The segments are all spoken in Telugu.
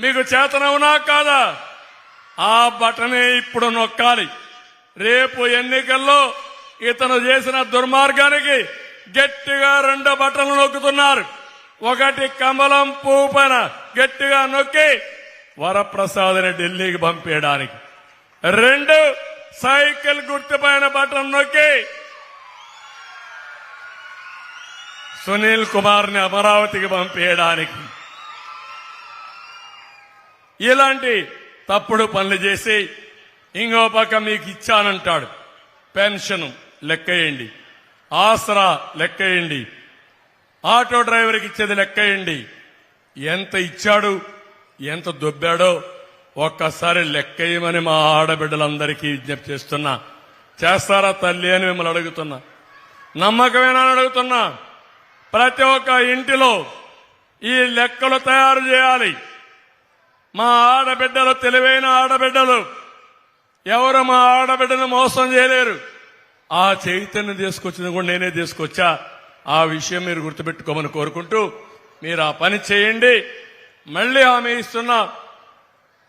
మీకు చేతనవునా కాదా? ఆ బటనే ఇప్పుడు నొక్కాలి. రేపు ఎన్నికల్లో ఇతను చేసిన దుర్మార్గానికి గట్టిగా రెండు బటన్లు నొక్కుతున్నారు. ఒకటి కమలం పువ్వు పైన గట్టిగా నొక్కి వరప్రసాద్ని ఢిల్లీకి పంపేయడానికి. రెండు సైకిల్ గుర్తుపైన బటన్ నొక్కి సునీల్ కుమార్ని అమరావతికి పంపేయడానికి. ఇలాంటి తప్పుడు పనులు చేసి ఇంకో పక్క మీకు ఇచ్చానంటాడు. పెన్షన్ లెక్కేయండి. ఆసరా లెక్కేయండి. ఆటో డ్రైవర్కి ఇచ్చేది లెక్కేయండి. ఎంత ఇచ్చాడు ఎంత దొబ్బాడో ఒక్కసారి లెక్కేయమని మా ఆడబిడ్డలందరికీ విజ్ఞప్తి చేస్తున్నా. చేస్తారా తల్లి అని మిమ్మల్ని అడుగుతున్నా. నమ్మకమేనా అని అడుగుతున్నా. ప్రతి ఒక్క ఇంటిలో ఈ లెక్కలు తయారు చేయాలి. మా ఆడబిడ్డలు తెలివైన ఆడబిడ్డలు. ఎవరు మా ఆడబిడ్డను మోసం చేయలేరు. ఆ చైతన్యం తీసుకొచ్చింది కూడా నేనే తీసుకొచ్చా. ఆ విషయం మీరు గుర్తుపెట్టుకోమని కోరుకుంటూ మీరు ఆ పని చేయండి. మళ్ళీ హామీ ఇస్తున్నా.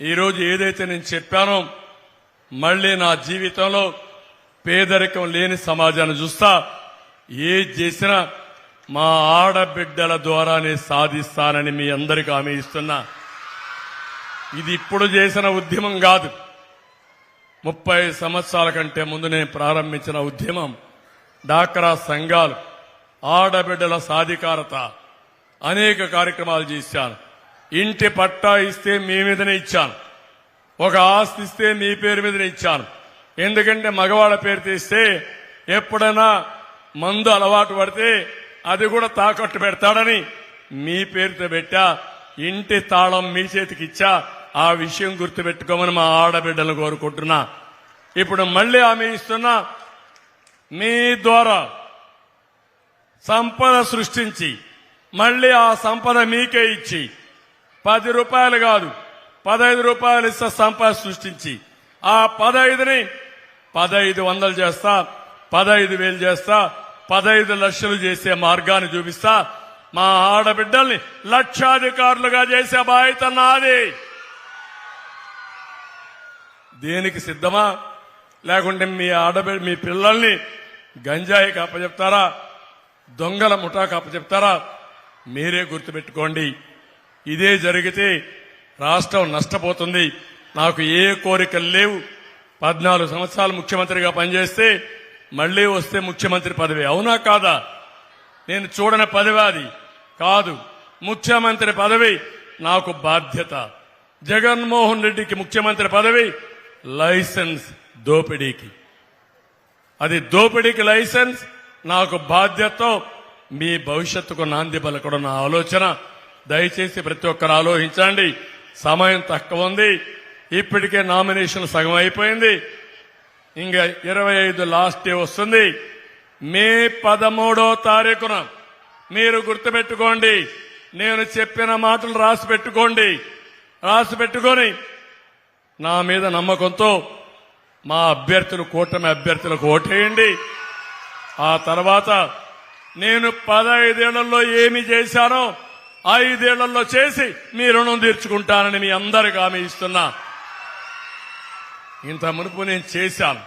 ఈరోజు ఏదైతే నేను చెప్పానో మళ్ళీ నా జీవితంలో పేదరికం లేని సమాజాన్ని చూస్తా. ఏది చేసినా మా ఆడబిడ్డల ద్వారానే సాధిస్తానని మీ అందరికీ హామీ ఇస్తున్నా. ఇది ఇప్పుడు చేసిన ఉద్యమం కాదు. ముప్పై సంవత్సరాల కంటే ముందు నేను ప్రారంభించిన ఉద్యమం డాక్రా సంఘాలు ఆడబిడ్డల సాధికారత అనేక కార్యక్రమాలు చేశాను ఇంటి పట్టా ఇస్తే మీ మీదనే ఇచ్చాను. ఒక ఆస్తి ఇస్తే మీ పేరు మీదనే ఇచ్చాను. ఎందుకంటే మగవాళ్ళ పేరు తీస్తే ఎప్పుడైనా మందు అలవాటు పడితే అది కూడా తాకట్టు పెడతాడని మీ పేరుతో పెట్టా ఇంటి తాళం మీ చేతికి ఇచ్చా ఆ విషయం గుర్తుపెట్టుకోమని మా ఆడబిడ్డలు కోరుకుంటున్నా. ఇప్పుడు మళ్ళీ ఆమె ఇస్తున్నా మీ ద్వారా సంపద సృష్టించి మళ్ళీ ఆ సంపద మీకే ఇచ్చి పది రూపాయలు కాదు పదహైదు రూపాయలు ఇస్తా సంపద సృష్టించి ఆ పదహైదుని పదహైదు వందలు చేస్తా పదహైదు వేలు చేస్తా పదహైదు లక్షలు చేసే మార్గాన్ని చూపిస్తా. మా ఆడబిడ్డల్ని లక్షాధికారులుగా చేసే బాధ్యత నాది. దేనికి సిద్ధమా? లేకుంటే మీ ఆడబిడ్డ మీ పిల్లల్ని గంజాయి కప్పచెప్తారా దొంగల ముఠా కప్పచెప్తారా మీరే గుర్తుపెట్టుకోండి. ఇదే జరిగితే రాష్ట్రం నష్టపోతుంది. నాకు ఏ కోరికలు లేవు. పద్నాలుగు సంవత్సరాలు ముఖ్యమంత్రిగా పనిచేస్తే మళ్ళీ వస్తే ముఖ్యమంత్రి పదవి. అవునా కాదా? నేను చూడని పదవి అది కాదు. ముఖ్యమంత్రి పదవి నాకు బాధ్యత. జగన్మోహన్ రెడ్డికి ముఖ్యమంత్రి పదవి లైసెన్స్ దోపిడీకి. అది దోపిడీకి లైసెన్స్ నాకు బాధ్యతతో మీ భవిష్యత్తుకు నాంది పలకడం నా ఆలోచన. దయచేసి ప్రతి ఒక్కరు ఆలోచించండి. సమయం తక్కువ ఉంది. ఇప్పటికే నామినేషన్ సగం అయిపోయింది. ఇంకా ఇరవై ఐదు లాస్ట్ డే వస్తుంది. మే పదమూడో తారీఖున మీరు గుర్తుపెట్టుకోండి. నేను చెప్పిన మాటలు రాసి పెట్టుకోండి. రాసి పెట్టుకొని నా మీద నమ్మకంతో మా అభ్యర్థులు కూటమి అభ్యర్థులకు ఓటేయండి. ఆ తర్వాత నేను పదైదేళ్ళలో ఏమి చేశానో ఐదేళ్ళలో చేసి మీ రుణం తీర్చుకుంటానని మీ అందరికి హామీ ఇస్తున్నా. ఇంత మునుపు నేను చేశాను.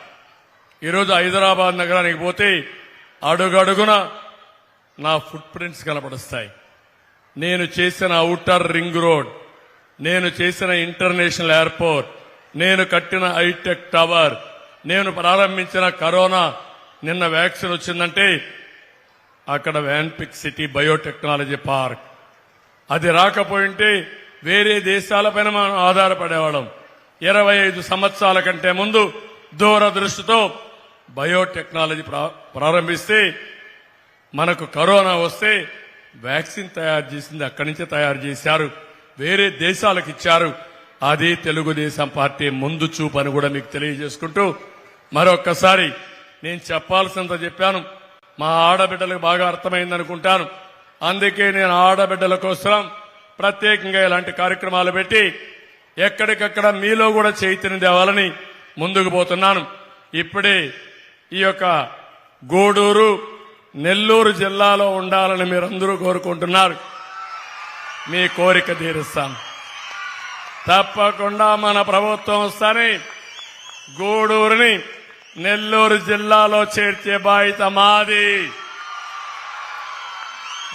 ఈరోజు హైదరాబాద్ నగరానికి పోతే అడుగడుగున నా ఫుట్ ప్రింట్స్ కనపడుస్తాయి. నేను చేసిన అవుటర్ రింగ్ రోడ్ నేను చేసిన ఇంటర్నేషనల్ ఎయిర్పోర్ట్ నేను కట్టిన హైటెక్ టవర్ నేను ప్రారంభించిన కరోనా నిన్న వ్యాక్సిన్ వచ్చిందంటే అక్కడ వ్యాన్పిక్ సిటీ బయోటెక్నాలజీ పార్క్. అది రాకపోయింటే వేరే దేశాలపైన మనం ఆధారపడేవాళ్ళం. ఇరవై ఐదు సంవత్సరాల కంటే ముందు దూరదృష్టితో బయోటెక్నాలజీ ప్రా- ప్రారంభిస్తే మనకు కరోనా వస్తే వ్యాక్సిన్ తయారు చేసింది అక్కడి నుంచే తయారు చేశారు. వేరే దేశాలకు ఇచ్చారు. అది తెలుగుదేశం పార్టీ ముందు చూపు అని కూడా మీకు తెలియజేసుకుంటూ మరొక్కసారి నేను చెప్పాల్సినంత చెప్పాను. మా ఆడబిడ్డలకు బాగా అర్థమైంది అనుకుంటాను. అందుకే నేను ఆడబిడ్డల కోసం ప్రత్యేకంగా ఇలాంటి కార్యక్రమాలు పెట్టి ఎక్కడికక్కడ మీలో కూడా చైతన్యం తేవాలని ముందుకు పోతున్నాను. ఇప్పుడే ఈ యొక్క గూడూరు నెల్లూరు జిల్లాలో ఉండాలని మీరందరూ కోరుకుంటున్నారు. మీ కోరిక తీరుస్తాను. తప్పకుండా మన ప్రభుత్వం వస్తని గూడూరుని నెల్లూరు జిల్లాలో చేర్చే బాధ్యత మాది.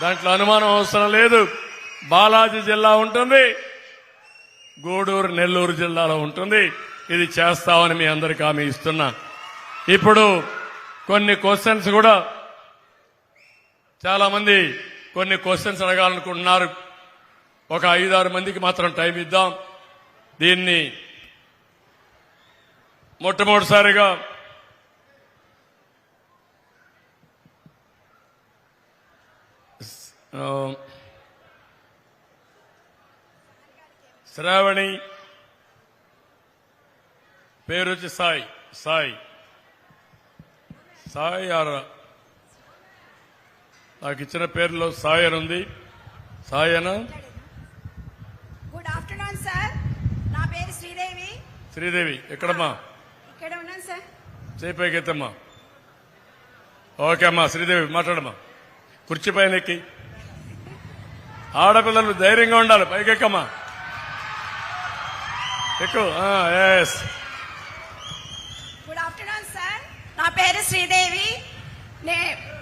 దాంట్లో అనుమానం అవసరం లేదు. బాలాజీ జిల్లా ఉంటుంది. గూడూరు నెల్లూరు జిల్లాలో ఉంటుంది. ఇది చేస్తామని మీ అందరికీ హామీ ఇస్తున్నా. ఇప్పుడు కొన్ని క్వశ్చన్స్ కూడా చాలామంది కొన్ని క్వశ్చన్స్ అడగాలనుకుంటున్నారు. ఒక ఐదారు మందికి మాత్రం టైం ఇద్దాం. దీన్ని మొట్టమొదటిసారిగా శ్రావణి పేరు వచ్చి సాయి సాయి. సాయి ఆర్. నాకు ఇచ్చిన పేరులో సాయి అని ఉంది. సాయి అనా గుడ్ ఆఫ్టర్నూన్ సార్ నా పేరు శ్రీదేవి ఎక్కడమ్మా? ఇక్కడ ఉన్నాను సార్? చేయి పైకి ఎత్తమ్మా ఓకే అమ్మా శ్రీదేవి మాట్లాడమ్మా. కుర్చీ పైన ఎక్కి ఆడపిల్లలు ధైర్యంగా ఉండాలి పైకి ఎక్కమ్మా ఎక్కువ ఎస్ గుడ్ ఆఫ్టర్నూన్ సార్ నా పేరు శ్రీదేవి. నే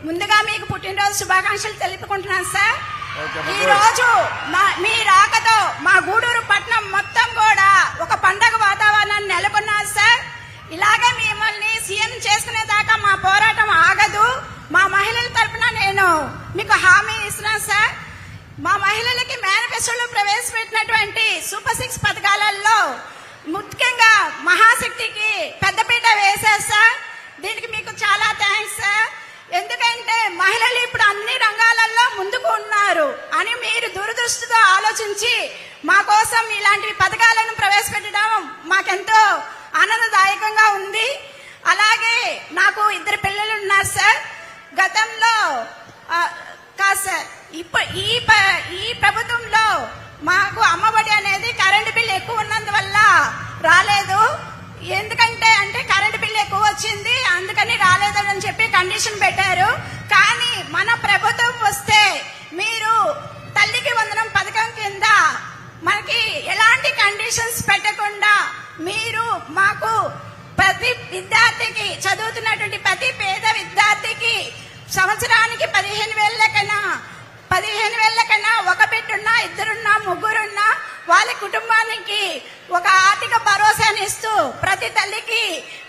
ముందుగా మీకు పుట్టినరోజు శుభాకాంక్షలు తెలుపుకుంటున్నాను సార్. ఈ రోజు మా- మీ రాకతో మా గూడూరు పట్నం మొత్తం కూడా ఒక పండగ వాతావరణాన్ని నెలకొన్నారు సార్. ఇలాగే మిమ్మల్ని సీఎం చేసుకునే దాకా మా పోరాటం ఆగదు. మా మహిళల తరపున నేను మీకు హామీ ఇస్తున్నాను సార్. మా మహిళలకి మేనిఫెస్టోలో ప్రవేశపెట్టినటువంటి సూపర్ సిక్స్ పథకాలలో ముఖ్యంగా మహాశక్తికి పెద్దపీట వేశారు సార్. దీనికి మీకు చాలా థ్యాంక్స్ సార్. ఎందుకంటే మహిళలు ఇప్పుడు అన్ని రంగాలలో ముందుకు ఉన్నారు అని మీరు దురదృష్టితో ఆలోచించి మా కోసం ఇలాంటి పథకాలను ప్రవేశపెట్టడం మాకెంతో ఆనందదాయకంగా ఉంది. అలాగే నాకు ఇద్దరు పిల్లలు ఉన్నారు సార్. గతంలో కాదు సార్ ఇప్పుడు ఈ ప- ఈ ప్రభుత్వంలో మాకు అమ్మఒడి అనేది కరెంటు బిల్ ఎక్కువ ఉన్నందువల్ల రాలేదు. ఎందుకంటే అంటే కరెంటు బిల్ ఎక్కువ వచ్చింది అందుకని రాలేదని చెప్పి కండిషన్ పెట్టారు. కానీ మన ప్రభుత్వం వస్తే మీరు తల్లికి వందనం పథకం కింద మనకి ఎలాంటి కండిషన్స్ పెట్టకుండా మీరు మాకు ప్రతి విద్యార్థికి చదువుతున్నటువంటి ప్రతి పేద విద్యార్థికి సంవత్సరానికి పదిహేను వేల కన్నా పదిహేను వేల కన్నా ఒక బిడ్డున్నా ఇద్దరున్నా ముగ్గురున్నా వాళ్ళ కుటుంబానికి ఒక ఆర్థిక భరోసాని ఇస్తూ ప్రతి తల్లికి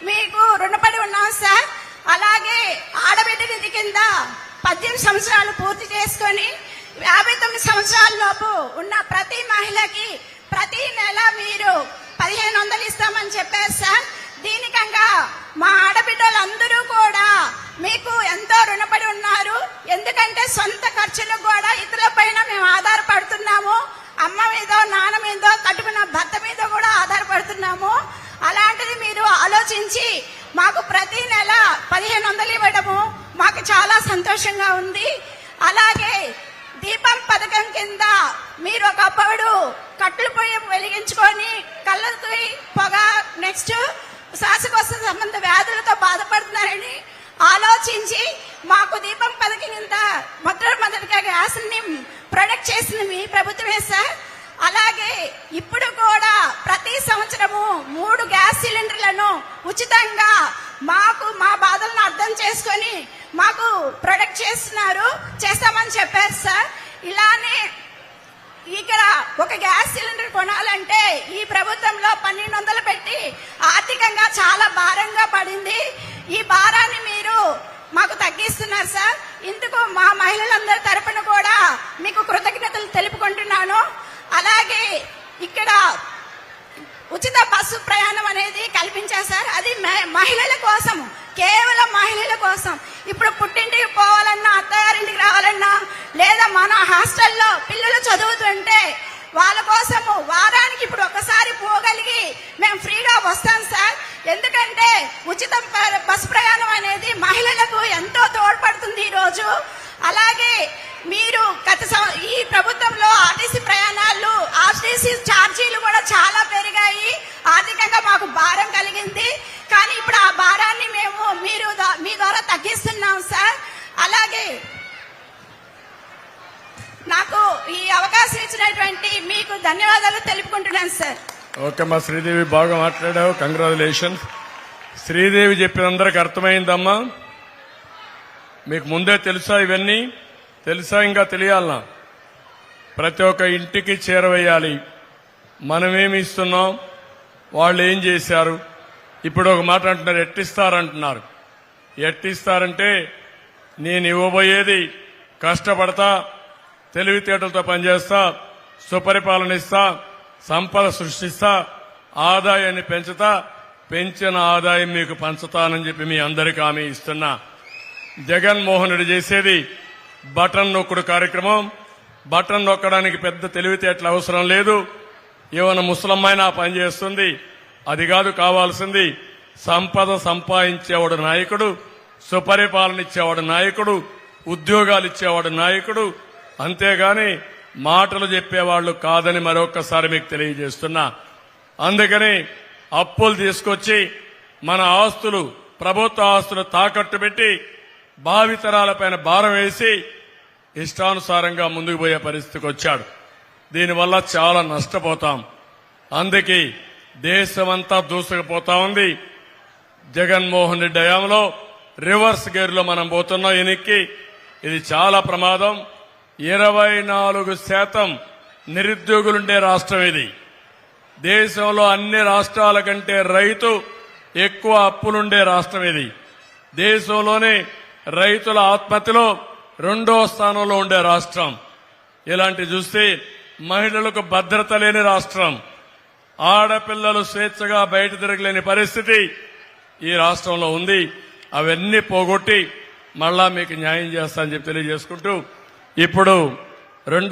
మీకు రుణపడి ఉన్నాం సార్ అలాగే ఆడబిడ్డ నిధి కింద పద్దెనిమిది సంవత్సరాలు పూర్తి చేసుకొని యాభై తొమ్మిది సంవత్సరాల లోపు ఉన్న ప్రతి మహిళకి ప్రతి నెల మీరు పదిహేను వందలు ఇస్తామని చెప్పారు సార్. దీనికంగా మా ఆడబిడ్డలందరూ కూడా మీకు ఎంతో రుణపడి ఉన్నారు. ఎందుకంటే సొంత ఖర్చులకు కూడా ఇతరుల పైన మేము ఆధారపడుతున్నాము అమ్మ మీదో నాన్న మీదో కట్టుకున్న భర్త మీద కూడా ఆధారపడుతున్నాము అలాంటిది మీరు ఆలోచించి మాకు ప్రతి నెల పదిహేను వందలు ఇవ్వడము మాకు చాలా సంతోషంగా ఉంది. అలాగే దీపం పథకం కింద మీరు ఒకప్పుడు కట్లు పొయ్యి వెలిగించుకొని కళ్ళకి పొగ నెక్స్ట్ శ్వాసకోశ సంబంధ వ్యాధులతో బాధపడుతున్నారని ఆలోచించి మాకు దీపం పథకం కింద మొట్టమొదటిగా గ్యాస్ని ప్రొడక్ట్ చేసింది మీ ప్రభుత్వమే సార్. అలాగే ఇప్పుడు కూడా ప్రతి సంవత్సరము మూడు గ్యాస్ సిలిండర్లను ఉచితంగా మాకు మా బాధలను అర్థం చేసుకొని మాకు ప్రొడక్ట్ చేస్తున్నారు. చేస్తామని చెప్పారు సార్ ఇలానే ఇక్కడ ఒక గ్యాస్ సిలిండర్ కొనాలంటే ఈ ప్రభుత్వంలో పన్నెండు వందలు పెట్టి ఆర్థికంగా చాలా భారంగా పడింది. ఈ భారాన్ని మీరు మాకు తగ్గిస్తున్నారు సార్ ఇందుకు మా మహిళలందరి తరపున కూడా మీకు కృతజ్ఞతలు తెలుపుకుంటున్నాను. అలాగే ఇక్కడ ఉచిత బస్సు ప్రయాణం అనేది కల్పించారు సార్ అది మ- మహిళల కోసం కేవలం మహిళల కోసం ఇప్పుడు పుట్టింటికి పోవాలన్నా అత్తగారింటికి రావాలన్నా లేదా మన హాస్టల్లో పిల్లలు చదువుతుంటే వాళ్ళ కోసము వారానికి ఇప్పుడు ఒకసారి పోగలిగి మేము ఫ్రీగా వస్తాం సార్. ఎందుకంటే ఉచిత బస్సు ప్రయాణం అనేది మహిళలకు ఎంతో తోడ్పడుతుంది ఈరోజు. అలాగే మీరు గత ఈ ప్రభుత్వ ధన్యవాదాలు తెలుపుకుంటున్నాను సార్. ఓకే మా శ్రీదేవి బాగా మాట్లాడావు. కంగ్రాచులేషన్స్ శ్రీదేవి చెప్పిన అందరికి అర్థమైందమ్మా. మీకు ముందే తెలుసా ఇవన్నీ? తెలుసా ఇంకా తెలియాలనా? ప్రతి ఒక్క ఇంటికి చేరవేయాలి. మనమేమి ఇస్తున్నాం? వాళ్ళు ఏం చేశారు? ఇప్పుడు ఒక మాట అంటున్నారు ఎట్టిస్తారంటున్నారు. ఎట్టిస్తారంటే నేను ఇవ్వబోయేది కష్టపడతా తెలివితేటలతో పనిచేస్తా సుపరిపాలన ఇస్తా సంపద సృష్టిస్తా ఆదాయాన్ని పెంచుతా పెంచిన ఆదాయం మీకు పంచుతానని చెప్పి మీ అందరికీ హామీ ఇస్తున్నా. జగన్మోహన్ రెడ్డి చేసేది బటన్ నొక్కుడు కార్యక్రమం. బటన్ నొక్కడానికి పెద్ద తెలివితేటలు అవసరం లేదు. ఏమైనా ముసలమ్మాయినా పని చేస్తుంది అది కాదు కావాల్సింది సంపద సంపాదించేవాడు నాయకుడు సుపరిపాలన ఇచ్చేవాడు నాయకుడు ఉద్యోగాలు ఇచ్చేవాడు నాయకుడు. అంతేగాని మాటలు చెప్పేవాళ్ళు కాదని మరొకసారి మీకు తెలియజేస్తున్నా. అందుకని అప్పులు తీసుకొచ్చి మన ఆస్తులు ప్రభుత్వ ఆస్తులు తాకట్టు పెట్టి భావితరాలపైన భారం వేసి ఇష్టానుసారంగా ముందుకు పోయే పరిస్థితికి వచ్చాడు. దీనివల్ల చాలా నష్టపోతాం. అందుకే దేశమంతా దూసుకుపోతా ఉంది. జగన్మోహన్ రెడ్డి హయాంలో రివర్స్ గేర్లో మనం పోతున్నాం. ఎనిక్కి ఇది చాలా ప్రమాదం. ఇరవై నాలుగు శాతం నిరుద్యోగులుండే రాష్ట్రం ఇది. దేశంలో అన్ని రాష్ట్రాల కంటే రైతు ఎక్కువ అప్పులుండే రాష్ట్రం ఇది. దేశంలోనే రైతుల ఆత్మహత్యలో రెండో స్థానంలో ఉండే రాష్ట్రం. ఇలాంటి చూస్తే మహిళలకు భద్రత లేని రాష్ట్రం. ఆడపిల్లలు స్వేచ్ఛగా బయట తిరగలేని పరిస్థితి ఈ రాష్ట్రంలో ఉంది. అవన్నీ పోగొట్టి మళ్ళా మీకు న్యాయం చేస్తా అని చెప్పి తెలియజేసుకుంటూ ఇప్పుడు రెండో